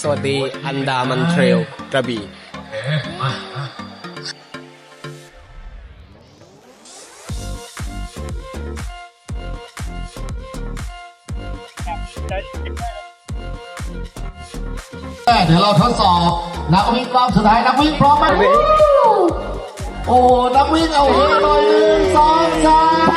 สวัสดีอันดามันเทรลกระบี่เดี๋ยวเราทดสอบนักวิ่งรอบสุดท้ายนักวิ่งพร้อมไหมโอ้นักวิ่งเอาเฮหน่อยหนึ่งสองสาม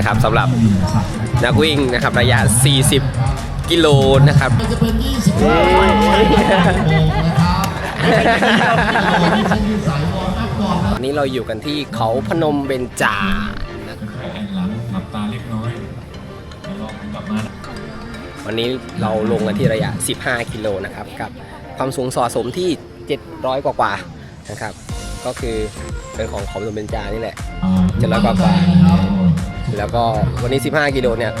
นะครับสำหรับนักวิ่งนะครับระยะ 40 กิโลนะครับจะเป็นยี่สิบห้าโมงนะครับนี่ฉันอยู่สายวอร์มอัพก่อนนี้เราอยู่กันที่เขาพนมเบญจาแอนหลังหลับตาเล็กน้อยแล้วลองกลับมานะวันนี้เราลงกันที่ระยะ 15 กิโลนะครับกับความสูงสะสมที่ 700 กว่ากว่านะครับ ก็คือเป็นของเขาพนมเบญจานี่แหละเจ็ดร้อยกว่า แล้วก็วันนี้ 15 กิโลเนี่ย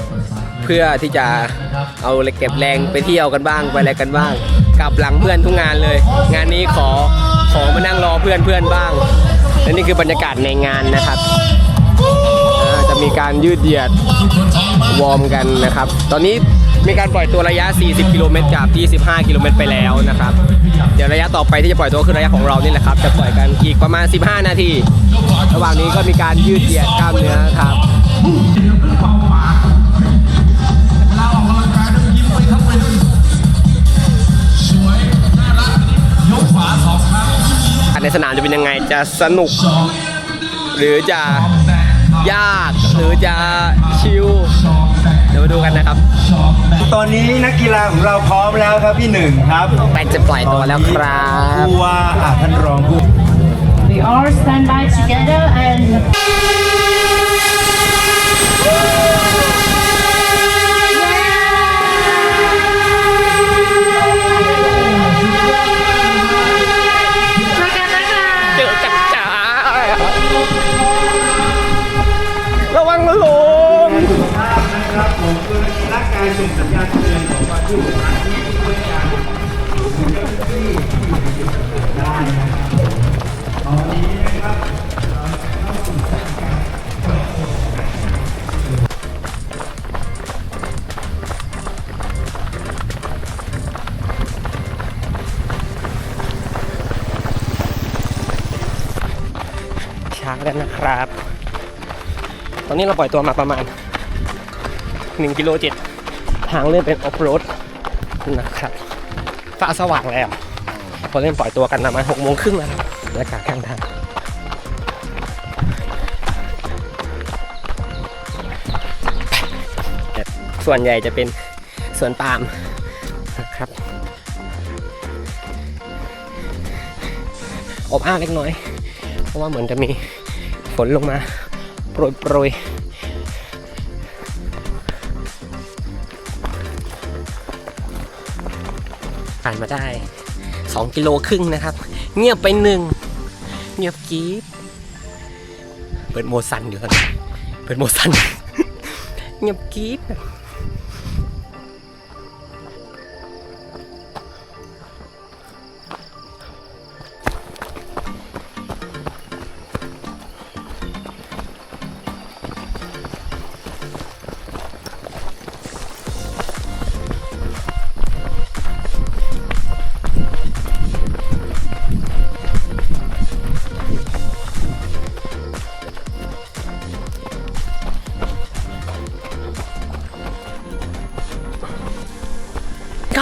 เพื่อที่จะเอาเก็บแรงไปเที่ยวกันบ้างไปอะไรกันบ้าง กลับหลังเพื่อนทุกงานเลย งานนี้ขอขอมานั่งรอเพื่อนเพื่อนบ้างและนี่คือบรรยากาศในงานนะครับจะมีการยืดเหยียดวอร์มกันนะครับ ตอนนี้มีการปล่อยตัวระยะ 40 กิโลเมตรกับ 25 กิโลเมตรไปแล้วนะครับ เดี๋ยวระยะต่อไปที่จะปล่อยตัวคือระยะของเรานี่แหละครับ จะปล่อยกันอีกประมาณ 15 นาที ระหว่างนี้ก็มีการยืดเหยียดกล้ามเนื้อครับ ในสนามจะเป็นยังไงจะสนุก หรือจะยากหรือจะชิลเดี๋ยวมาดูกันนะครับ ตอนนี้นักกีฬาของเราพร้อมแล้วครับพี่หนึ่งครับแปนจะปล่อยตัวแล้วครับผู้ว่าอะท่านรองผู้ We all stand by together and เจอจัดจ๋าระวังลมนะครับผมคือร่างกายส่งสัญญาณเตือนของวามที่อยู่ร้านที่เพื่อการได้นะครับตอนนี้นะครับช้าแล้วน นะครับ ตอนนี้เราปล่อยตัวมาประมาณ1กิโลเจ็ดทางเลื่อนเป็นออฟโรดนะครับฟ้าสว่างแล้วพอเริ่มปล่อยตัวกันประมาณหกโมงครึ่งแล้วบบรรยากาศข้างทางส่วนใหญ่จะเป็นสวนปาล์มนะครับอบอ้าวเล็กน้อย เพราะว่าเหมือนจะมี ฝนลงมา โปรยโปรยผ่านมาได้ 2 กิโลครึ่งนะครับ เงียบไปหนึ่งเงียบกีบเปิดโมซันอยู่ตอนนี้เปิดโมซันเงียบกีบ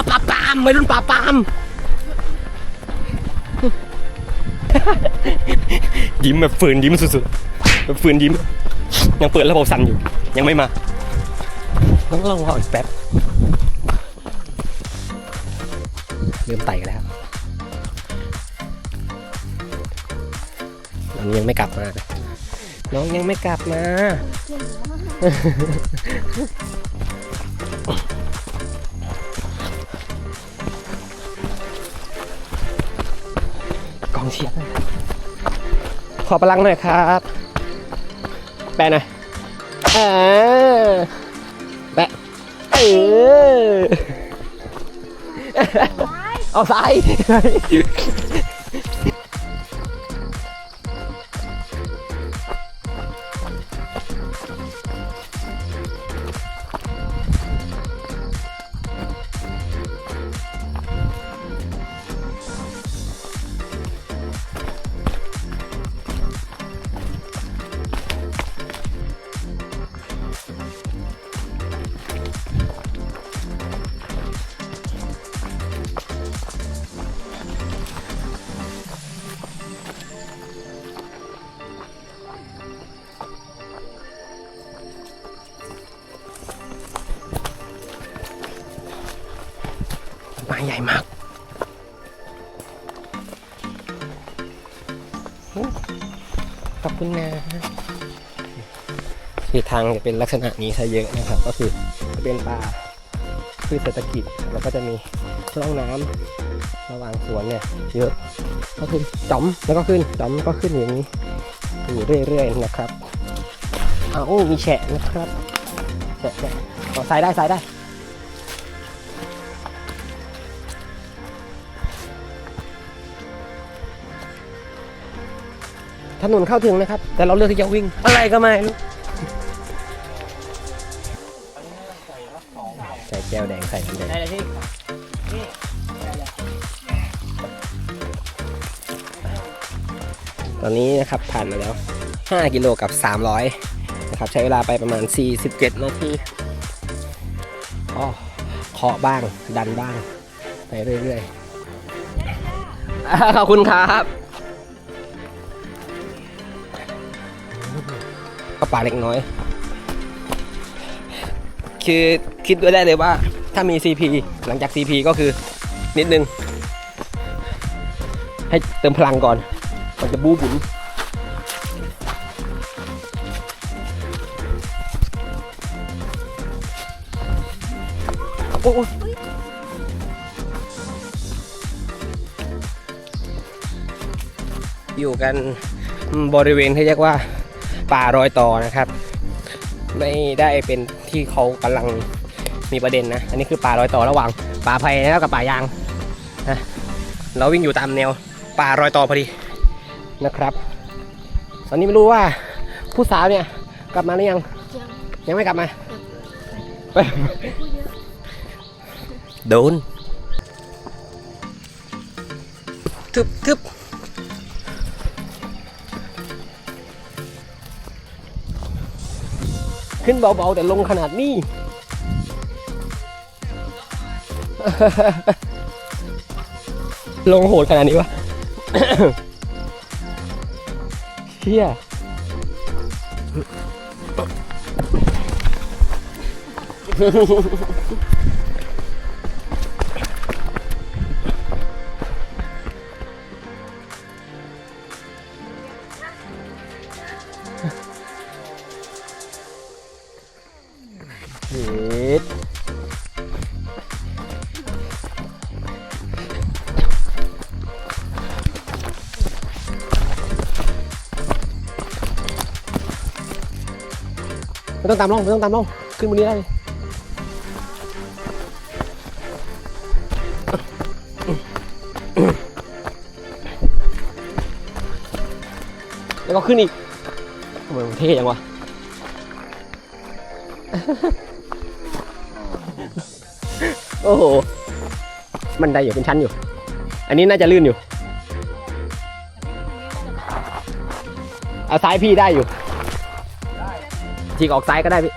บกับปลาปามไม่รุ่นปลาปามยิ้มแบบฝืนยิ้มสุดๆแบบฝืนยิ้ม ยังเปิดระบบสั่นอยู่ ยังไม่มาต้องลองรออีกแป๊บเริ่มไต่กันแล้วน้องยังไม่กลับมา น้องยังไม่กลับมา เสียงขอพลังหน่อยครับ แปะหน่อยเออแปะเออเอาซ้าย งจะเป็นลักษณะนี้ซะเยอะนะครับ ก็คือจะเป็นป่าพืชเศรษฐกิจแล้วก็จะมีร่องน้ำระหว่างสวนเนี่ยเยอะก็คือจอมแล้วก็ขึ้นจอมก็ขึ้นอย่างนี้อยู่เรื่อยๆนะครับอ้าวโอ้มีแฉะนะครับแฉะแฉะเอาซ้ายได้ซ้ายได้ถนนเข้าถึงนะครับ แต่เราเลือกที่จะวิ่งอะไรก็ไม่ แก้วแดงใส่น้ำแดงตอนนี้นะครับผ่านมาแล้ว 5 กิโลกับ 300 นะครับ ใช้เวลาไปประมาณ 47 นาทีอ๋อเคาะบ้างดันบ้าง ไปเรื่อยๆอ่าขอบคุณครับก็ป่าเล็กน้อย คือคิดด้วยได้เลยว่าถ้ามี CP หลังจาก CP ก็คือนิดนึง ให้เติมพลังก่อนมันจะบูบุนโอ้อยู่กันบริเวณที่เรียกว่าป่ารอยต่อนะครับ ไม่ได้เป็นที่เขากำลังมีประเด็นนะ อันนี้คือป่ารอยต่อระหว่างป่าไผ่แล้วกับป่ายางนะเราวิ่งอยู่ตามแนวป่ารอยต่อพอดีนะครับ ตอนนี้ไม่รู้ว่าผู้สาวเนี่ยกลับมาหรือยัง ยังไม่กลับมาไปโดนทึบทึบ ขึ้นเบาๆ แต่ลงขนาดนี้ ลงโหดขนาดนี้วะเชี่ยเไม่ต้องตามลงไม่ต้องตามลงขึ้นบนนี้ได้เลยแล้วก็ขึ้นอีกทำไมมันเท่จังวะโอ้โหมันไดอยู่เป็นชั้นอยู่ อันนี้น่าจะลื่นอยู่ เอาซ้ายพี่ได้อยู่ ฉีกออกซ้ายก็ได้พี่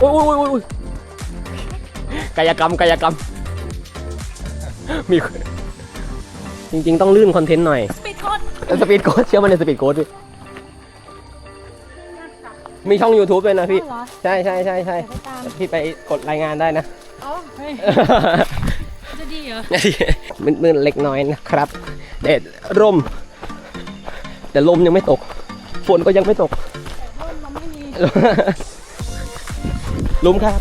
โอ้ยโอ้ยโอ้ยกายกรรมกายกรรม มีจริง ๆ ต้องลื่นคอนเทนต์หน่อย สปีดโค้ดสปีดโค้ดเชื่อมันในสปีดโค้ดพี่ มีช่อง YouTube ด้วยนะพี่เหรอ ใช่ใช่ใช่ใช่ไปตามพี่ไปกดรายงานได้นะ อ๋อเฮ้ยจะดีเหรอ มืดๆเล็กน้อยนะครับแดดร่ม แต่ลมยังไม่ตก ฝนก็ยังไม่ตกร่มเราไม่มี ลุมครับ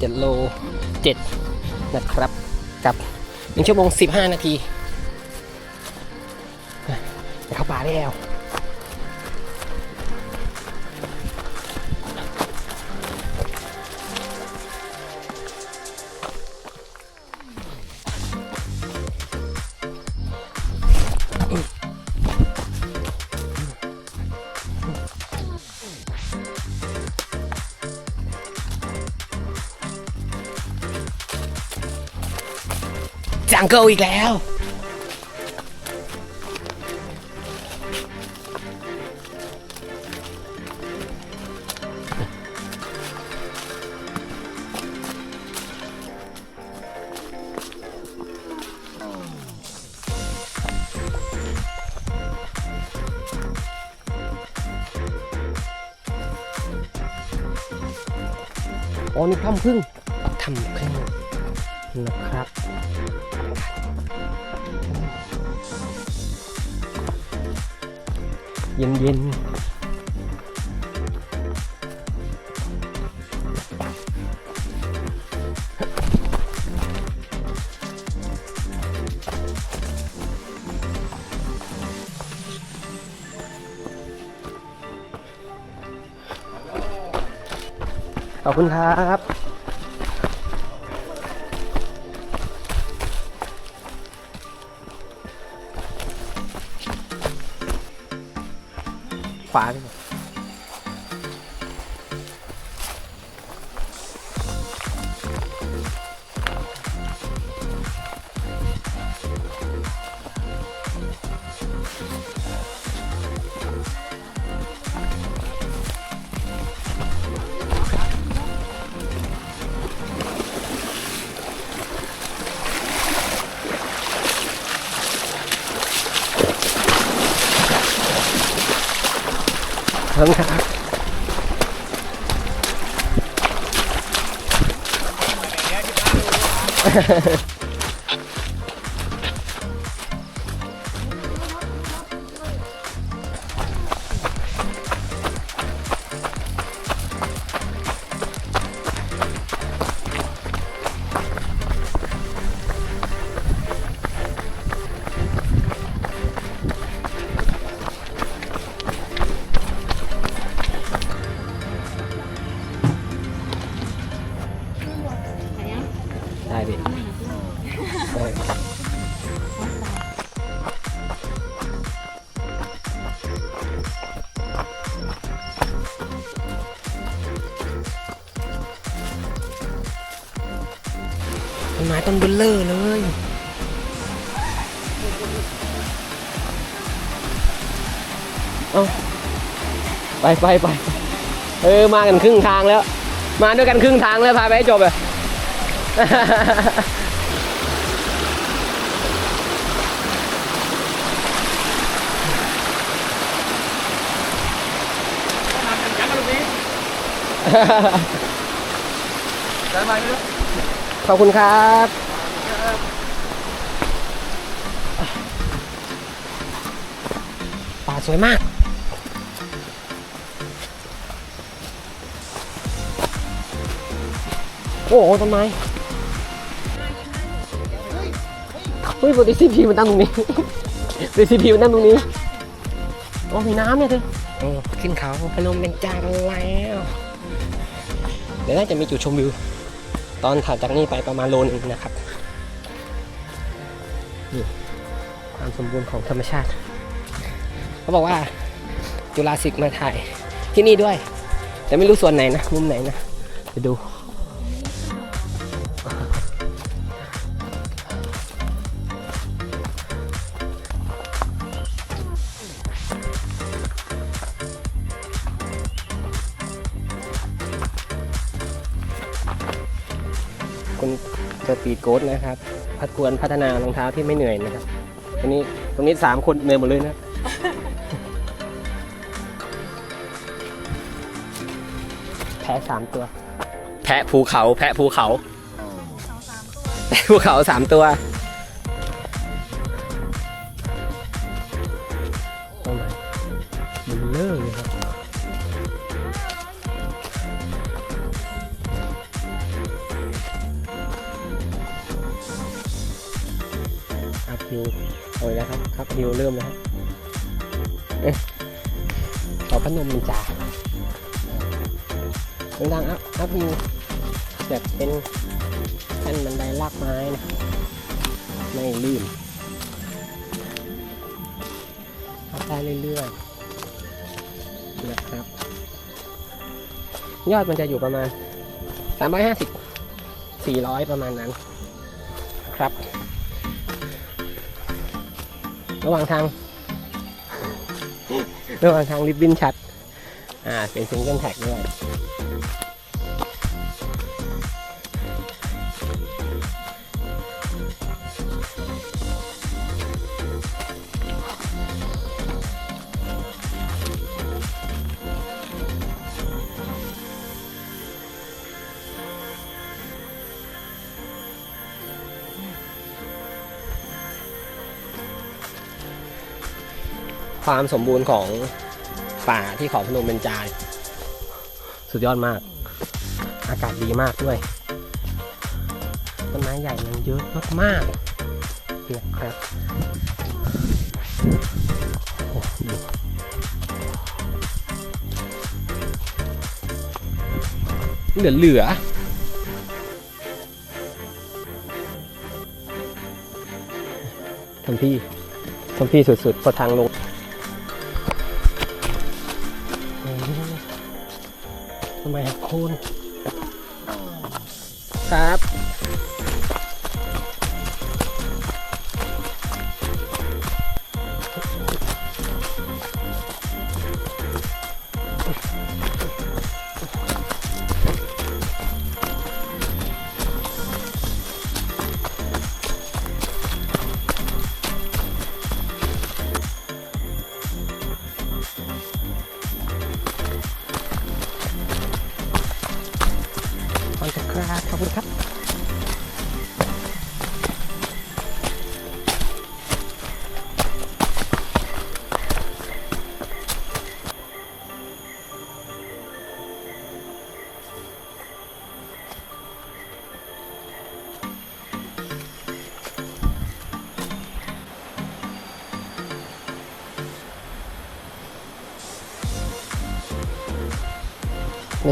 7โล7นะครับ กับ1ชั่วโมง 15 นาทีเข้าป่าแล้ว งเกิลอีกแล้วโอ้นี่ทำพึ่งทำพึ่งนะครับ เย็นเย็นขอบคุณครับ ฝาด้วยข อบคุณครับได้ดิได้ต้นไม้ต้นเบลเลอร์เลยเอาไปไปไปเออมากันครึ่งทางแล้ว มาด้วยกันครึ่งทางแล้วพาไปให้จบเลย ขอบคุณครับป่าสวยมากโอ้ต้นไม้ ฮ้ยปกติซีพีมันตั้งตรงนี้ซีพีมันตั้งตรงนี้โอ้มีน้ำเนี่ยเธอโอ้ขึ้นเขาพนมเป็นจากันแล้วเดี๋ยวน่าจะมีจุดชมวิว ตอนถัดจากนี้ไปประมาณโลนึงนะครับนี่ความสมบูรณ์ของธรรมชาติ เขาบอกว่าจุฬาสิกมาถ่ายที่นี่ด้วย แต่ไม่รู้ส่วนไหนนะ มุมไหนนะ ไปดู คุณสปีดโกดนะครับพัดควรพัฒนารองเท้าที่ไม่เหนื่อยนะครับตรงนี้ตรงนี้สามคนเหนื่อยหมดเลยนะแพะสามตัว แพะภูเขา แพะภูเขาแต่ภูเขาสามตัว ม่ลื่นอัพได้เรื่อยๆนะครับ ยอดมันจะอยู่ประมาณ 350 400 ประมาณนั้นครับ ระหว่างทาง ระหว่างทางริบบิ้นชัด อ่า เป็นซิงเกิลแท็กด้วย ความสมบูรณ์ของป่าที่เขาพนมเบญจาสุดยอดมาก อากาศดีมากด้วย ต้นไม้ใหญ่มันเยอะมากๆนะครับเหลือเหลือทำพี่ทำพี่สุดๆพอทางลง ครับคุณ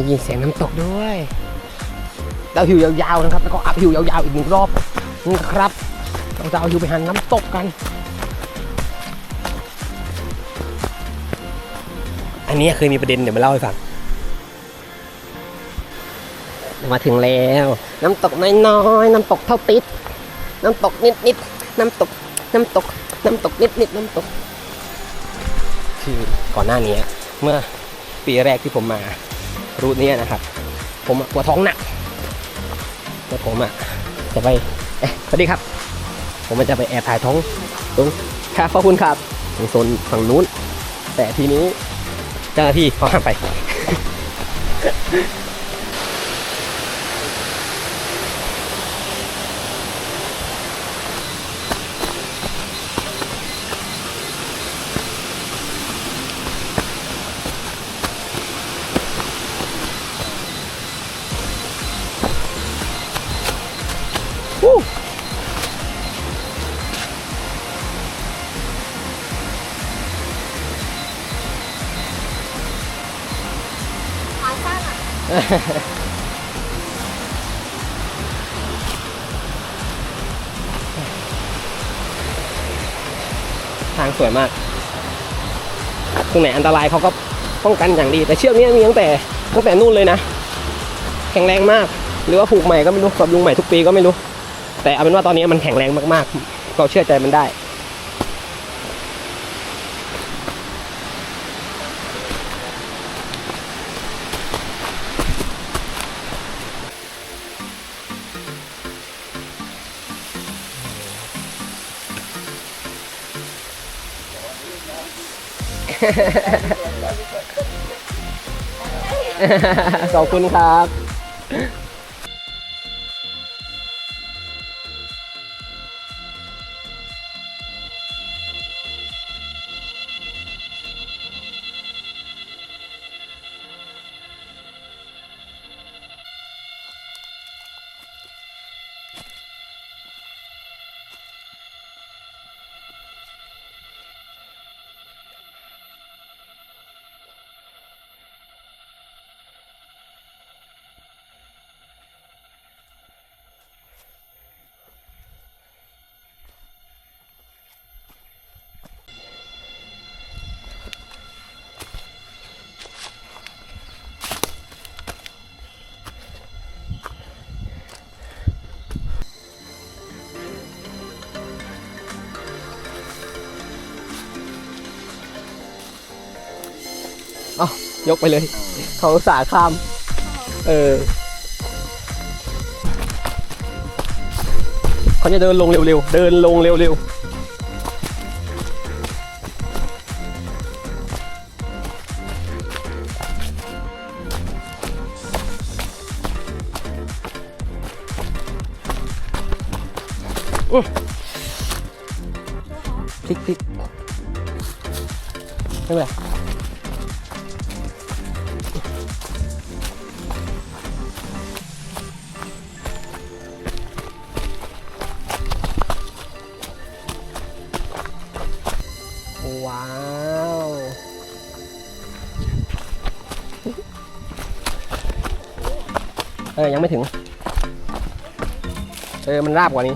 ได้ยินเสียงน้ำตกด้วยดาวหิวยาวๆนะครับ แล้วก็อัพหิวยาวๆอีกหนึ่งรอบนะครับ เราจะเอาหิวไปหันน้ำตกกัน อันนี้เคยมีประเด็นเดี๋ยวมาเล่าให้ฟังมาถึงแล้ว น้ำตกน้อยๆน้ำตกเท่าติดน้ำตกนิดๆน้ำตก น้ำตก น้ำตกนิดๆน้ำตก คือก่อนหน้านี้เมื่อปีแรกที่ผมมา รูทนี้นะครับ ผมปวดท้องหนักแล้วผมอะจะไปเอ๊ะสวัสดีครับ ผมมันจะไปแอบถ่ายท้องตรงครับขอบคุณครับตรงโซนฝั่งนู้น แต่ทีนี้เจ้าหน้าที่เขาห้ามไป ทางสวยมาก ตรงไหนอันตรายเขาก็ป้องกันอย่างดี แต่เชือกนี้มีตั้งแต่ตั้งแต่นู่นเลยนะ แข็งแรงมาก หรือว่าผูกใหม่ก็ไม่รู้ปรับปรุงใหม่ทุกปีก็ไม่รู้ แต่เอาเป็นว่าตอนนี้มันแข็งแรงมากๆ เราเชื่อใจมันได้ ขอบคุณครับ เอายกไปเลย เขาสาข้าม เออ เขาจะเดินลงเร็วๆ เดินลงเร็วๆ ว้าว เออ ยังไม่ถึง เออ มันราบกว่านี้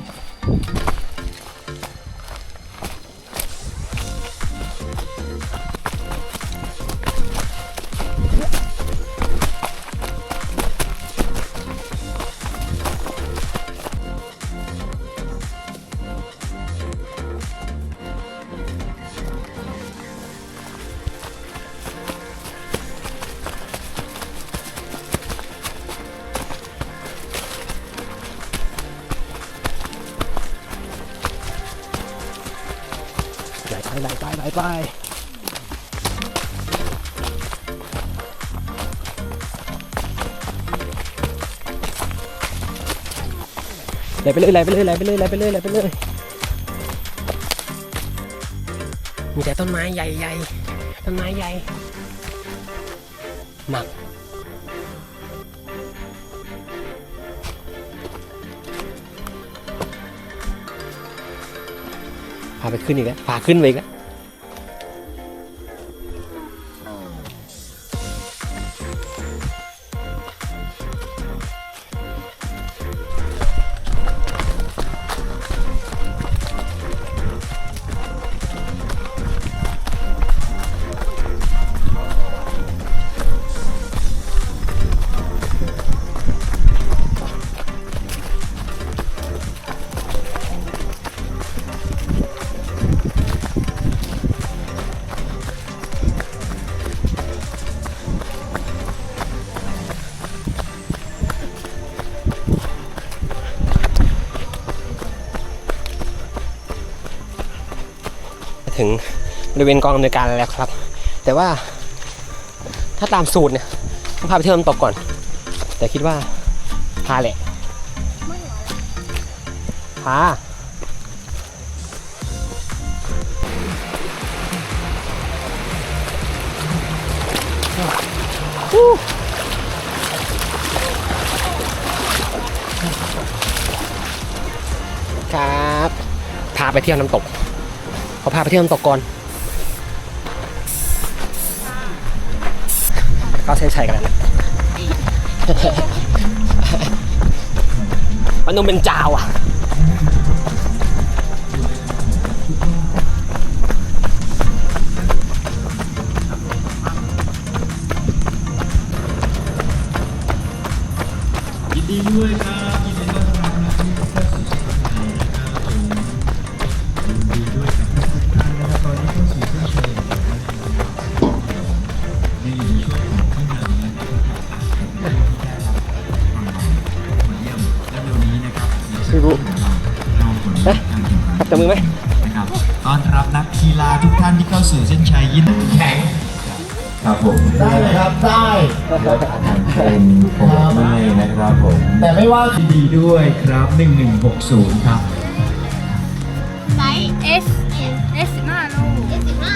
ไหลไปเลยไหลไปเลยไหลไปเลยไหลไปเลยไหลไปเลยมีแต่ต้นไม้ใหญ่ๆต้นไม้ใหญ่หนักพาไปขึ้นอีกแล้วพาขึ้นไปอีกแล้ว ถึงบริเวณกองอำนวยการแล้วครับ แต่ว่าถ้าตามสูตรเนี่ยต้องพาไปเที่ยวน้ำตกก่อน แต่คิดว่าพาแหละพาครับ พาไปเที่ยวน้ำตก พาไปเที่ยวน้ำตกก่อนเข้าเส้นชัยกันแล้วนะมันนุ่มเป็นจาวอะยินดีด้วย ได้เลยครับได้เป็นผมไม่นะครับผมแต่ไม่ว่ายินดีด้วยครับ 1160 ครับ ไซส์ S S สิบห้าโล S สิบห้า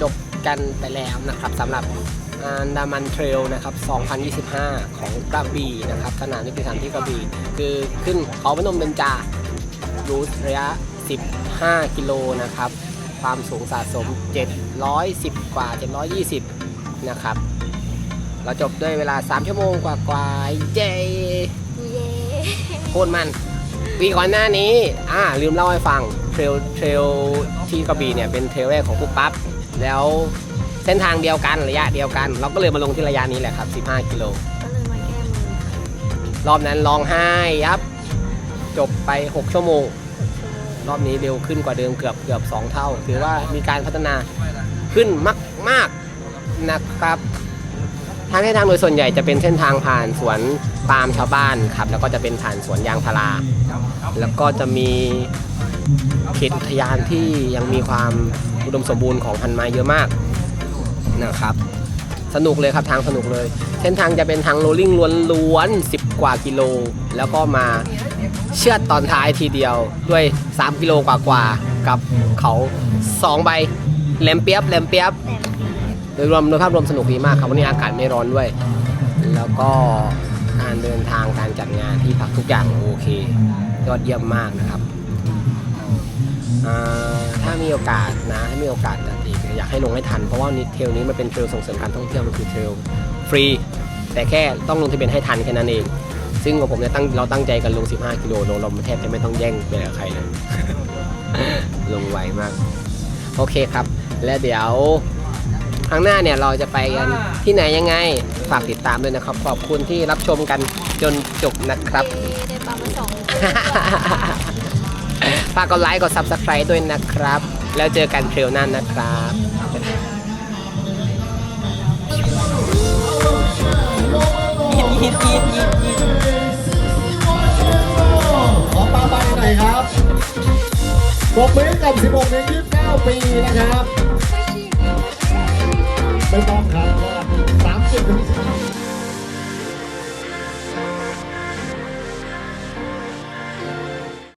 จบกันไปแล้วนะครับสำหรับอันดามันเทรลนะครับ 2025 ของกระบี่นะครับสนามนี้เป็นสถานที่กระบี่คือขึ้นเขาพนมเบญจารูทระยะ 15กิโลนะครับ ความสูงสะสม 710 กว่า 720 นะครับ เราจบด้วยเวลา 3 ชั่วโมงกว่าๆเย้โคตรมันปีก่อนหน้านี้อ่าลืมเล่าให้ฟัง เทรลเทรลที่กระบี่เนี่ยเป็นเทรลแรกของปุ๊บปั๊บ แล้วเส้นทางเดียวกันระยะเดียวกัน เราก็เลยมาลงที่ระยะนี้แหละครับ 15 กิโลก็เลยมาแก้มือรอบนั้นร้องไห้ยับ จบไป 6 ชั่วโมง รอบนี้เร็วขึ้นกว่าเดิมเกือบเกือบสองเท่า ถือว่ามีการพัฒนาขึ้นมากมากนะครับ ทางเส้นทางโดยส่วนใหญ่จะเป็นเส้นทางผ่านสวนปาล์มชาวบ้านครับ แล้วก็จะเป็นผ่านสวนยางพารา แล้วก็จะมีเขตอุทยานที่ยังมีความอุดมสมบูรณ์ของพันไม้เยอะมากนะครับสนุกเลยครับทางสนุกเลย เส้นทางจะเป็นทางโรลลิ่งล้วนๆ10 กว่ากิโล แล้วก็มา เชือดตอนท้ายทีเดียวด้วย 3 กิโลกว่าๆกับเขา2ใบแหลมเปียบแหลมเปียบ โดยรวมโดยภาพรวมสนุกดีมากครับวันนี้อากาศไม่ร้อนด้วย แล้วก็การเดินทางการจัดงานที่พักทุกอย่างโอเค ยอดเยี่ยมมากนะครับอ่าถ้ามีโอกาสนะถ้ามีโอกาสจัดอีกอยากให้ลงให้ทัน เพราะว่านี่เทรลนี้มันเป็นเทรลส่งเสริมการท่องเที่ยวมันคือเทรลฟรี แต่แค่ต้องลงทะเบียนให้ทันแค่นั้นเอง ซึ่งของผมเนี่ยตั้งเราตั้งใจกันลง 15 กิโลลงเราแทบจะไม่ต้องแย่งไปกับใครเลย ลงไวมาก โอเคครับ และเดี๋ยวครั้งหน้าเนี่ยเราจะไปกันที่ไหนยังไง ฝากติดตามด้วยนะครับ ขอบคุณที่รับชมกันจนจบนะครับ ได้ปลามาสองฝากกดไลค์กด Subscribe ด้วยนะครับ แล้วเจอกันเทรลหนั้นนะครับ ขอปาใบหน่อยครับปกมือกับ 16ถึง29 ปีนะครับ ไม่ต้องครับ30ถึง